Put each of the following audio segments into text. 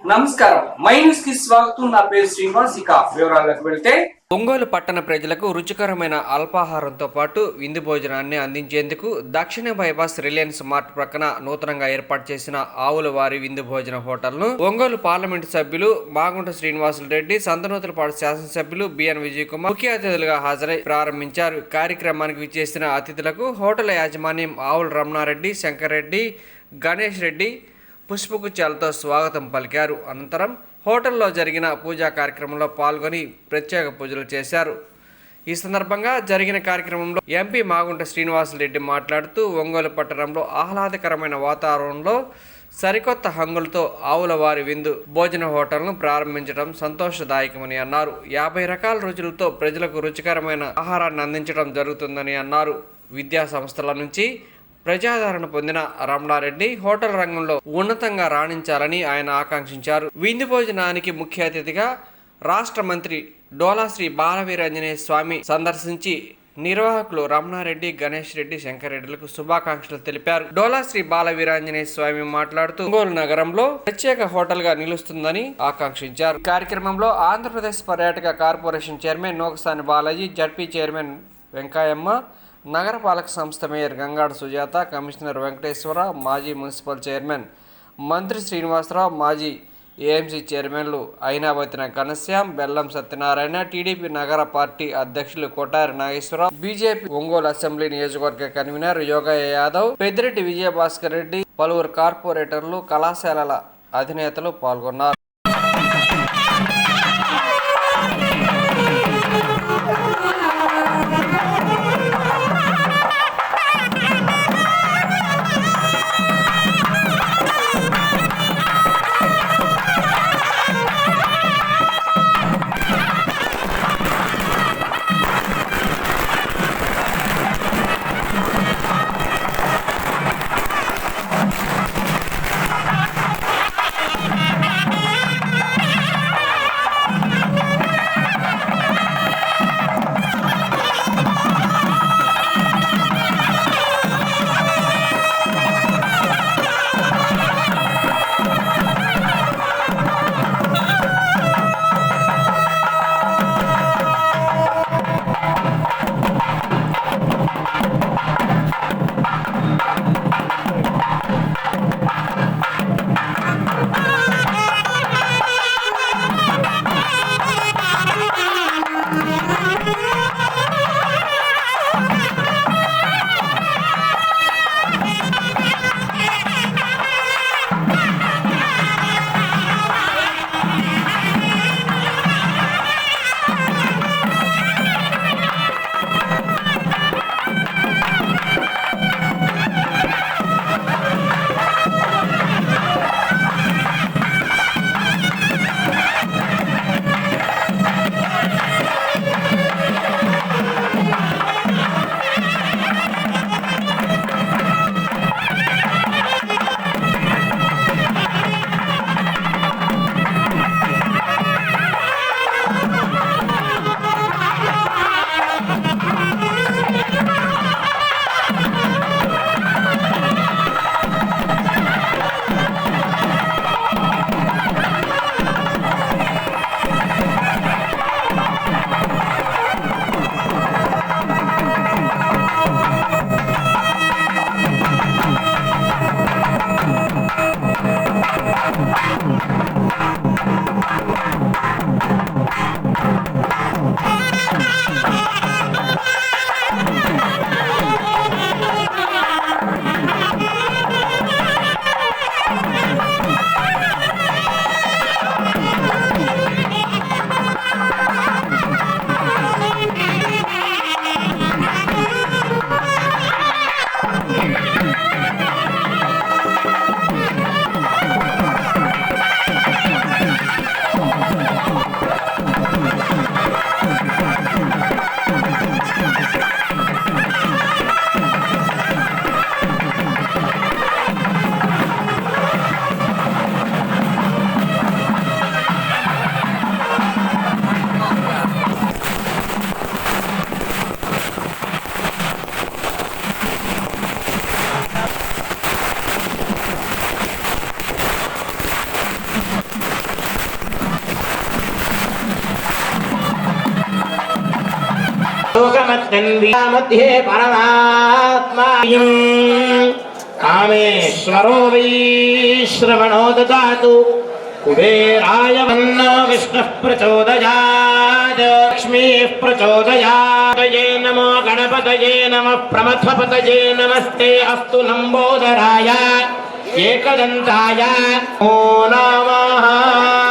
నమస్కారం. మై న్యూస్కి స్వాగతం. నా పేరు శ్రీనివాస్. ఇక వివరాలకు వెళ్తే ఒంగోలు పట్టణ ప్రజలకు రుచికరమైన అల్పాహారంతో పాటు విందు భోజనాన్ని అందించేందుకు దక్షిణ బైపాస్ రిలయన్స్ మార్ట్ ప్రక్కన నూతనంగా ఏర్పాటు చేసిన ఆవుల వారి విందు భోజన హోటల్ను ఒంగోలు పార్లమెంటు సభ్యులు మాగుంట శ్రీనివాసులు రెడ్డి సంతనూతలపాడు శాసనసభ్యులు బిఎన్ విజయ్ కుమార్ ముఖ్య అతిథులుగా హాజరై ప్రారంభించారు. కార్యక్రమానికి విచ్చేసిన అతిథులకు హోటల్ యాజమాన్యం ఆవుల రమణారెడ్డి శంకర్ రెడ్డి గణేష్ రెడ్డి పుష్పగుచ్చాలతో స్వాగతం పలికారు. అనంతరం హోటల్లో జరిగిన పూజా కార్యక్రమంలో పాల్గొని ప్రత్యేక పూజలు చేశారు. ఈ సందర్భంగా జరిగిన కార్యక్రమంలో ఎంపీ మాగుంట శ్రీనివాసరెడ్డి మాట్లాడుతూ ఒంగోలు పట్టణంలో ఆహ్లాదకరమైన వాతావరణంలో సరికొత్త హంగులతో ఆవుల వారి విందు భోజన హోటల్ను ప్రారంభించడం సంతోషదాయకమని అన్నారు. యాభై రకాల రుచులతో ప్రజలకు రుచికరమైన ఆహారాన్ని అందించడం జరుగుతుందని అన్నారు. విద్యా సంస్థల నుంచి ప్రజాదరణ పొందిన రమణారెడ్డి హోటల్ రంగంలో ఉన్నతంగా రాణించాలని ఆయన ఆకాంక్షించారు. విందు భోజనానికి ముఖ్య అతిథిగా రాష్ట్ర మంత్రి డోలా శ్రీ బాలవీరాంజనేయ స్వామి సందర్శించి నిర్వాహకులు రమణారెడ్డి గణేష్ రెడ్డి శంకర్ రెడ్డిలకు శుభాకాంక్షలు తెలిపారు. డోలా శ్రీ బాలవీరాంజనేయ స్వామి మాట్లాడుతూ ఒంగోలు నగరంలో ప్రత్యేక హోటల్గా నిలుస్తుందని ఆకాంక్షించారు. కార్యక్రమంలో ఆంధ్రప్రదేశ్ పర్యాటక corporation chairman Nokasani Balaji ZP chairman Venkayamma నగరపాలక సంస్థ మేయర్ గంగాడ సుజాత కమిషనర్ వెంకటేశ్వర మాజీ మున్సిపల్ చైర్మన్ మంత్రి శ్రీనివాసరావు మాజీ ఏఎంసీ చైర్మన్లు అయినాబతిన ఘనశ్యాం బెల్లం సత్యనారాయణ టీడీపీ నగర పార్టీ అధ్యక్షులు కొటారి నాగేశ్వరరావు బీజేపీ ఒంగోలు అసెంబ్లీ నియోజకవర్గ కన్వీనర్ యోగయ్య యాదవ్ పెద్దిరెడ్డి విజయభాస్కర్ రెడ్డి పలువురు కార్పొరేటర్లు కళాశాలల అధినేతలు పాల్గొన్నారు. मध्ये परमात्मा कामेश्वरो वै श्रवणो ददातु कुबेराय वन्नो विष्णुः प्रचोदयात् लक्ष्मीः प्रचोदयात् ये नमो गणपतये नमः प्रमथपतये नमस्ते अस्तु लम्बोदराय एकदन्ताय ॐ नमः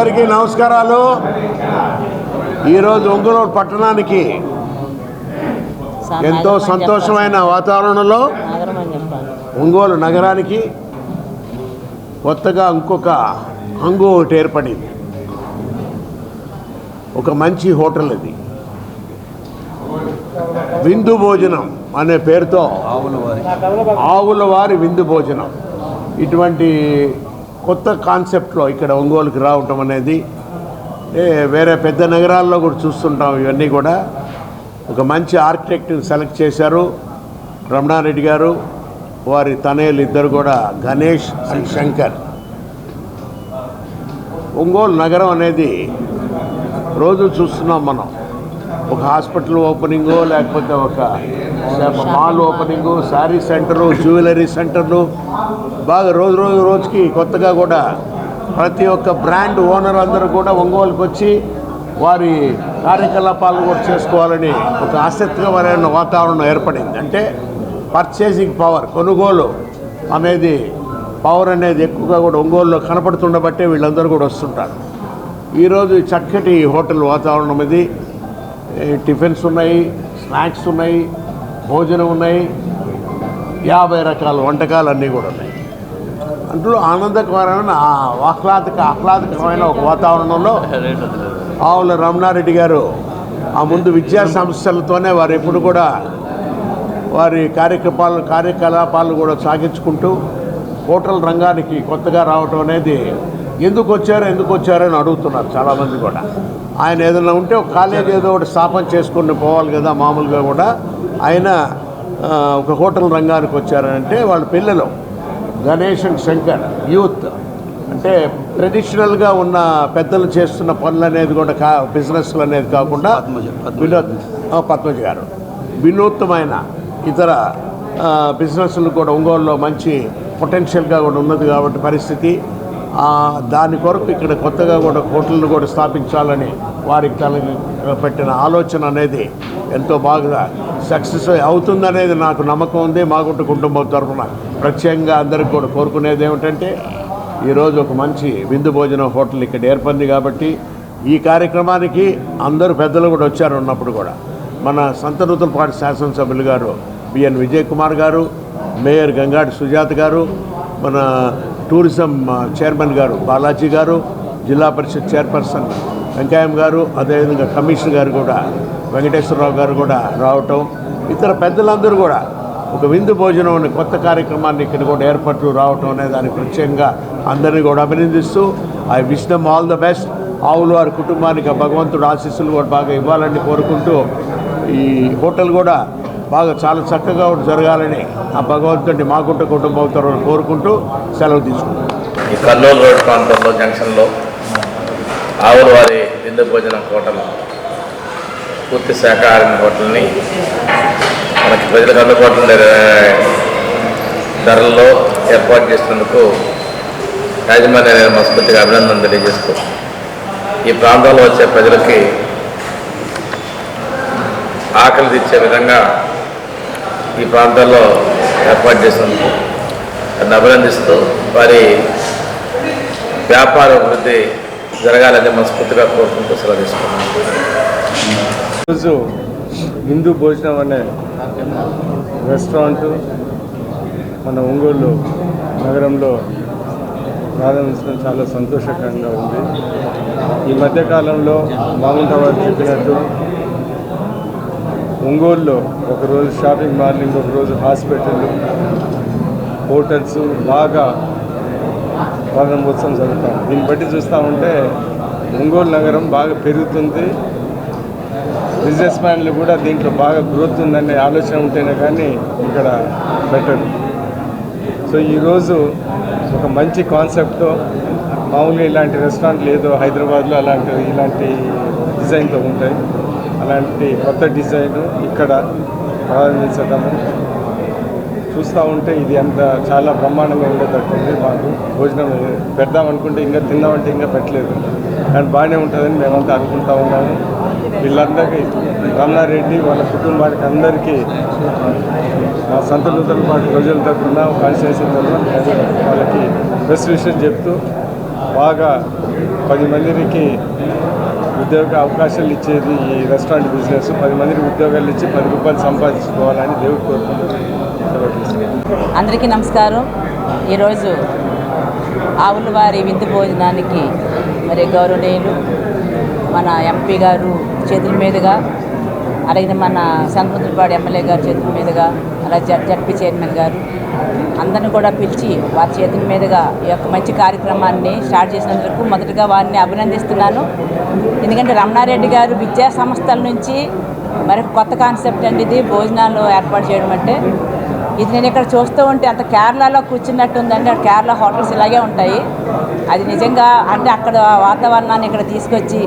అందరికీ నమస్కారాలు. ఈరోజు ఒంగోలు పట్టణానికి ఎంతో సంతోషమైన వాతావరణంలో ఒంగోలు నగరానికి కొత్తగా ఇంకొక హంగు ఒకటి ఏర్పడింది. ఒక మంచి హోటల్ ఇది విందు భోజనం అనే పేరుతో ఆవుల వారి విందు భోజనం. ఇటువంటి కొత్త కాన్సెప్ట్లో ఇక్కడ ఒంగోలుకి రావటం అనేది ఏ, వేరే పెద్ద నగరాల్లో కూడా చూస్తుంటాం ఇవన్నీ కూడా. ఒక మంచి ఆర్కిటెక్ట్ని సెలెక్ట్ చేశారు రమణారెడ్డి గారు వారి తనయులు ఇద్దరు కూడా గణేష్ అండ్ శంకర్. ఒంగోలు నగరం అనేది రోజు చూస్తున్నాం మనం. ఒక హాస్పిటల్ ఓపెనింగు లేకపోతే ఒక mall opening sari centre jewellery సెంటర్లు బాగా రోజు రోజు రోజుకి కొత్తగా కూడా ప్రతి ఒక్క బ్రాండ్ ఓనర్ అందరూ కూడా ఒంగోలుకి వచ్చి వారి కార్యకలాపాలు కూడా చేసుకోవాలని ఒక ఆసక్తికరమైన వాతావరణం ఏర్పడింది. అంటే పర్చేసింగ్ పవర్ కొనుగోలు అనేది పవర్ అనేది ఎక్కువగా కూడా ఒంగోలులో కనపడుతుండబట్టే వీళ్ళందరూ కూడా వస్తుంటారు. ఈరోజు ఈ చక్కటి హోటల్ వాతావరణం ఇది. టిఫిన్స్ ఉన్నాయి స్నాక్స్ ఉన్నాయి భోజనం ఉన్నాయి యాభై రకాల వంటకాలు అన్నీ కూడా ఉన్నాయి. అందులో ఆనందకరమైన ఆ ఆహ్లాదక ఆహ్లాదకరమైన ఒక వాతావరణంలో ఆవుల రమణారెడ్డి గారు ఆ ముందు విద్యా సంస్థలతోనే వారు ఎప్పుడు కూడా వారి కార్యకలాపాలు కార్యకలాపాలు కూడా సాగించుకుంటూ హోటల్ రంగానికి కొత్తగా రావటం అనేది ఎందుకు వచ్చారో ఎందుకు వచ్చారో అని అడుగుతున్నారు చాలామంది కూడా. ఆయన ఏదైనా ఉంటే ఒక కాలేజ్ ఏదో ఒకటి స్థాపన చేసుకుని పోవాలి కదా మామూలుగా కూడా. ఆయన ఒక హోటల్ రంగానికి వచ్చారంటే వాళ్ళ పిల్లలు గణేష్ అండ్ శంకర్ యూత్. అంటే ట్రెడిషనల్గా ఉన్న పెద్దలు చేస్తున్న పనులు అనేది కూడా కా బిజినెస్లు అనేది కాకుండా వినోద్ పద్మజ గారు. వినూత్నమైన ఇతర బిజినెస్లు కూడా ఒంగోలులో మంచి పొటెన్షియల్గా కూడా ఉన్నది కాబట్టి పరిస్థితి. దాని కొరకు ఇక్కడ కొత్తగా కూడా హోటళ్ళు కూడా స్థాపించాలని వారికి తనకి పెట్టిన ఆలోచన అనేది ఎంతో బాగా సక్సెస్ అవుతుందనేది నాకు నమ్మకం ఉంది. మాగుంట కుటుంబం తరఫున ప్రత్యేకంగా అందరికి కూడా కోరుకునేది ఏమిటంటే ఈరోజు ఒక మంచి విందు భోజనం హోటల్ ఇక్కడ ఏర్పడింది కాబట్టి ఈ కార్యక్రమానికి అందరూ పెద్దలు కూడా వచ్చారు ఉన్నప్పుడు కూడా. మన సంతనూతులపాటి శాసనసభ్యులు గారు బిఎన్ విజయ్ కుమార్ గారు మేయర్ గంగాటి సుజాత గారు మన టూరిజం చైర్మన్ గారు బాలాజీ గారు జిల్లా పరిషత్ చైర్పర్సన్ వెంకయ్యం గారు అదేవిధంగా కమిషనర్ గారు కూడా వెంకటేశ్వరరావు గారు కూడా రావటం ఇతర పెద్దలందరూ కూడా ఒక విందు భోజనం అనే కొత్త కార్యక్రమాన్ని ఇక్కడ కూడా ఏర్పాట్లు రావటం అనే దానికి ప్రత్యేకంగా అందరినీ కూడా అభినందిస్తూ I wish them all the best. ఆవులు వారి కుటుంబానికి భగవంతుడు ఆశీస్సులు కూడా బాగా ఇవ్వాలని కోరుకుంటూ ఈ హోటల్ కూడా బాగా చాలా చక్కగా జరగాలని ఆ భగవంతుడిని మాకుంట కుటుంబం తరఫున కోరుకుంటూ సెలవు తీసుకుంటాం ఈ కర్నూలు రోడ్ ప్రాంతంలో జంక్షన్లో ఆవుల వారి విందు భోజనం హోటల్ పూర్తి శాఖాహారం హోటల్ని మనకి ప్రజలకు అందుబాటులో ఉండే ధరల్లో ఏర్పాటు చేసినందుకు యాజమాన్య నేను మనస్ఫూర్తిగా అభినందన తెలియజేస్తూ ఈ ప్రాంతంలో వచ్చే ప్రజలకి ఆకలి తెచ్చే విధంగా ఈ ప్రాంతాల్లో ఏర్పాటు చేసినందుకు నన్ను అభినందిస్తూ వారి వ్యాపార అభివృద్ధి జరగాలని మనస్ఫూర్తిగా కోరుకుంటూ సెలవు తీసుకున్నాను. ఈరోజు హిందూ భోజనం అనే రెస్టారెంట్ మన ఒంగోలు నగరంలో ప్రారంభించడం చాలా సంతోషకరంగా ఉంది. ఈ మధ్యకాలంలో మామూలు వారు చెప్పినట్టు ఒంగోలులో ఒకరోజు షాపింగ్ మాల్ ఇంకొక రోజు హాస్పిటల్ హోటల్స్ బాగా ప్రారంభోత్సవం జరుగుతాం. దీన్ని బట్టి చూస్తూ ఉంటే ఒంగోలు నగరం బాగా పెరుగుతుంది. బిజినెస్ మ్యాన్లు కూడా దీంట్లో బాగా గ్రోత్ ఉందనే ఆలోచన ఉంటేనే కానీ ఇక్కడ బెటర్. సో ఈరోజు ఒక మంచి కాన్సెప్ట్తో మామూలుగా ఇలాంటి రెస్టారెంట్లు ఏదో హైదరాబాద్లో అలాంటి ఇలాంటి డిజైన్తో ఉంటాయి. అలాంటి కొత్త డిజైన్ ఇక్కడ ప్రారంభించడము చూస్తూ ఉంటే ఇది అంత చాలా బ్రహ్మాండంగా ఉండేటట్టుంది మాకు భోజనం పెడదామనుకుంటే ఇంకా తిందామంటే ఇంకా పెట్టలేదు. కానీ బాగానే ఉంటుందని మేమంతా అనుకుంటా ఉన్నాము. వీళ్ళందరికీ రమణారెడ్డి వాళ్ళ కుటుంబానికి అందరికీ మా సంత నూతన పాటు ప్రజల తరఫున కాన్స్టిట్యూన్సీ తరఫున వాళ్ళకి బెస్ట్ విషయం చెప్తూ బాగా పది మందికి ఉద్యోగ అవకాశాలు ఇచ్చేది ఈ రెస్టారెంట్ బిజినెస్ పది మందికి ఉద్యోగాలు ఇచ్చి పది రూపాయలు సంపాదించుకోవాలని దేవుడు కోరుకుంటున్నాను అందరికీ నమస్కారం. ఈరోజు ఆవుల వారి విందు భోజనానికి మరి గౌరవనీయులు మన ఎంపీ గారు చేతుల మీదుగా అలాగే మన సంతృప్తిపాడు ఎమ్మెల్యే గారు చేతుల మీదుగా అలాగే జడ్పీ చైర్మన్ గారు అందరిని కూడా పిలిచి వారి చేతుల మీదుగా ఈ యొక్క మంచి కార్యక్రమాన్ని స్టార్ట్ చేసినందుకు మొదటగా వారిని అభినందిస్తున్నాను. ఎందుకంటే రమణారెడ్డి గారు విద్యా సంస్థల నుంచి మరి కొత్త కాన్సెప్ట్ అండి ఇది భోజనాలు ఏర్పాటు చేయడం అంటే. ఇది నేను ఇక్కడ చూస్తూ ఉంటే అంత కేరళలో కూర్చున్నట్టు ఉందండి. కేరళ హోటల్స్ ఇలాగే ఉంటాయి. అది నిజంగా అంటే అక్కడ వాతావరణాన్ని ఇక్కడ తీసుకొచ్చి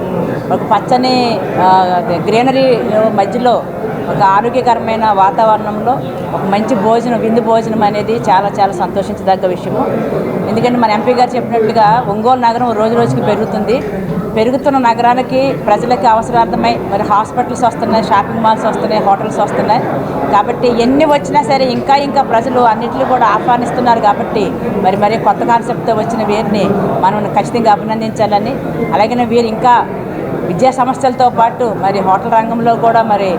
ఒక పచ్చని గ్రీనరీ మధ్యలో ఒక ఆరోగ్యకరమైన వాతావరణంలో ఒక మంచి భోజనం విందు భోజనం అనేది చాలా చాలా సంతోషించదగ్గ విషయము. ఎందుకంటే మన ఎంపీ గారు చెప్పినట్టుగా ఒంగోలు నగరం రోజు రోజుకి పెరుగుతుంది. పెరుగుతున్న నగరానికి ప్రజలకి అవసరార్థమై మరి హాస్పిటల్స్ వస్తున్నాయి షాపింగ్ మాల్స్ వస్తున్నాయి హోటల్స్ వస్తున్నాయి. కాబట్టి ఎన్ని వచ్చినా సరే ఇంకా ఇంకా ప్రజలు అన్నింటినీ కూడా ఆహ్వానిస్తున్నారు కాబట్టి మరి మరి కొత్త కాన్సెప్ట్తో వచ్చిన వీరిని మనం ఖచ్చితంగా అభినందించాలని. అలాగే వీరు ఇంకా విద్యా సంస్థలతో పాటు మరి హోటల్ రంగంలో కూడా మరి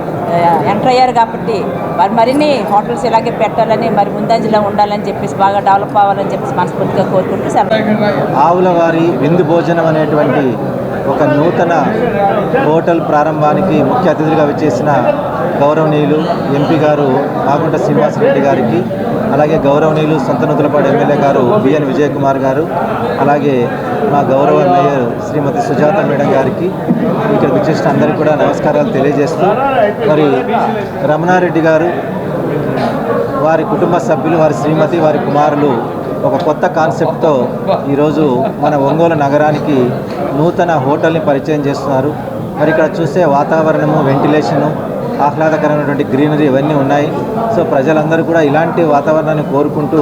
ఎంటర్ అయ్యారు కాబట్టి మరి మరిన్ని హోటల్స్ ఇలాగే పెట్టాలని మరి ముందంజలో ఉండాలని చెప్పేసి బాగా డెవలప్ అవ్వాలని చెప్పేసి మనస్ఫూర్తిగా కోరుకుంటూ ఆవుల వారి విందు భోజనం అనేటువంటి ఒక నూతన హోటల్ ప్రారంభానికి ముఖ్య అతిథులుగా విచ్చేసిన గౌరవనీయులు ఎంపీ గారు బాగుంట శ్రీనివాస్ రెడ్డి గారికి అలాగే గౌరవనీయులు సొంతనూతులపాడు ఎమ్మెల్యే గారు బిఎన్ విజయకుమార్ గారు అలాగే మా గౌరవ మేయర్ శ్రీమతి సుజాత మేడం గారికి ఇక్కడ విచ్చేసిన అందరికీ కూడా నమస్కారాలు తెలియజేస్తూ మరి రమణారెడ్డి గారు వారి కుటుంబ సభ్యులు వారి శ్రీమతి వారి కుమారులు ఒక కొత్త కాన్సెప్ట్తో ఈరోజు మన ఒంగోలు నగరానికి నూతన హోటల్ని పరిచయం చేస్తున్నారు. మరి ఇక్కడ చూసే వాతావరణము వెంటిలేషను ఆహ్లాదకరమైనటువంటి గ్రీనరీ ఇవన్నీ ఉన్నాయి. సో ప్రజలందరూ కూడా ఇలాంటి వాతావరణాన్ని కోరుకుంటూ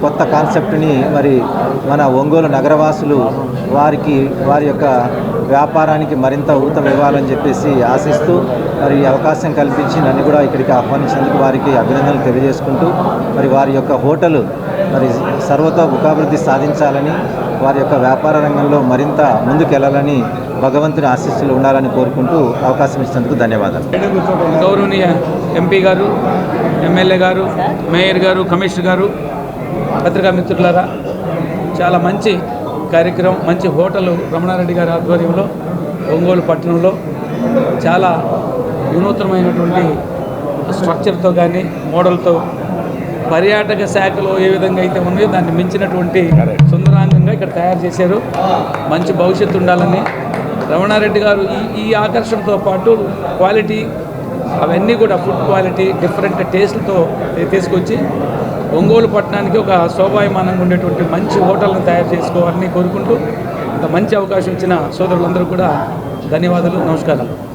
కొత్త కాన్సెప్ట్ని మరి మన ఒంగోలు నగరవాసులు వారికి వారి యొక్క వ్యాపారానికి మరింత ఊతం ఇవ్వాలని చెప్పేసి ఆశిస్తూ మరి అవకాశం కల్పించి నన్ను కూడా ఇక్కడికి ఆహ్వానించినందుకు వారికి అభినందనలు తెలియజేసుకుంటూ మరి వారి యొక్క హోటల్ మరి సర్వతో ముఖాభివృద్ధి సాధించాలని వారి యొక్క వ్యాపార రంగంలో మరింత ముందుకెళ్ళాలని భగవంతుని ఆశీస్సులు ఉండాలని కోరుకుంటూ అవకాశం ఇచ్చినందుకు ధన్యవాదాలు. గౌరవనీయ ఎంపీ గారు ఎమ్మెల్యే గారు మేయర్ గారు కమిషనర్ గారు పత్రికా మిత్రులారా చాలా మంచి కార్యక్రమం మంచి హోటల్ రమణారెడ్డి గారి ఆధ్వర్యంలో ఒంగోలు పట్టణంలో చాలా వినూత్నమైనటువంటి స్ట్రక్చర్తో కానీ మోడల్తో పర్యాటక శాఖలో ఏ విధంగా అయితే ఉన్నాయో దాన్ని మించినటువంటి సుందరాంగంగా ఇక్కడ తయారు చేశారు. మంచి భవిష్యత్తు ఉండాలని రమణారెడ్డి గారు ఈ ఈ ఆకర్షణతో పాటు క్వాలిటీ అవన్నీ కూడా ఫుడ్ క్వాలిటీ డిఫరెంట్ టేస్ట్లతో తీసుకొచ్చి ఒంగోలు పట్టణానికి ఒక శోభాయమానంగా ఉండేటువంటి మంచి హోటల్ని తయారు చేసుకోవాలని కోరుకుంటూ ఇంత మంచి అవకాశం ఇచ్చిన సోదరులందరూ కూడా ధన్యవాదాలు నమస్కారాలు.